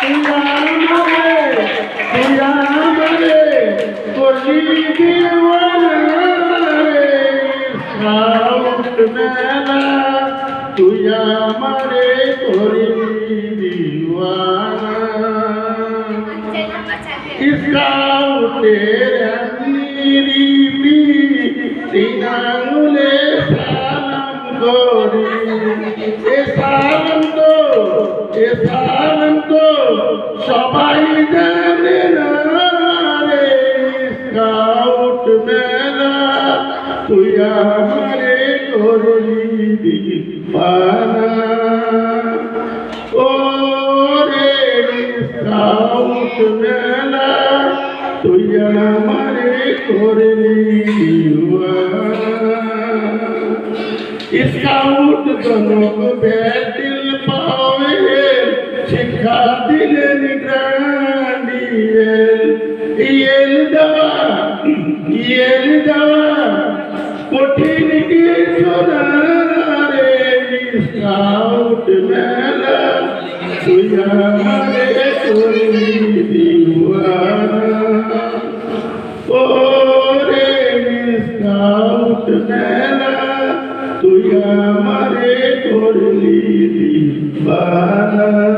তুই আমারে করলি দিওয়ানা রে সাউট মেলা তুই আমারে করলি দিওয়ানা স্কাউটের নিরিবি তিনাঙ্গুলে সালাম করি এ সালাম তো এ সালাম সবাই জানে না রে, স্কাউট মেলা। তুই আমারে করলি দিবানা। ওরে স্কাউট মেলা, তুই আমারে করলি স্কাউট জনক পাওয়ে শিক্ষা দিলেন গ্রান্ডিয়েল ইয়েল দেওয়া ইয়েল দেওয়া, কঠিন কিছু রে। স্কাউট মেলা, তুই আমারে করলি দিওয়ানা ওরে স্কাউট মেলা, তুই আমারে করলি দিবানা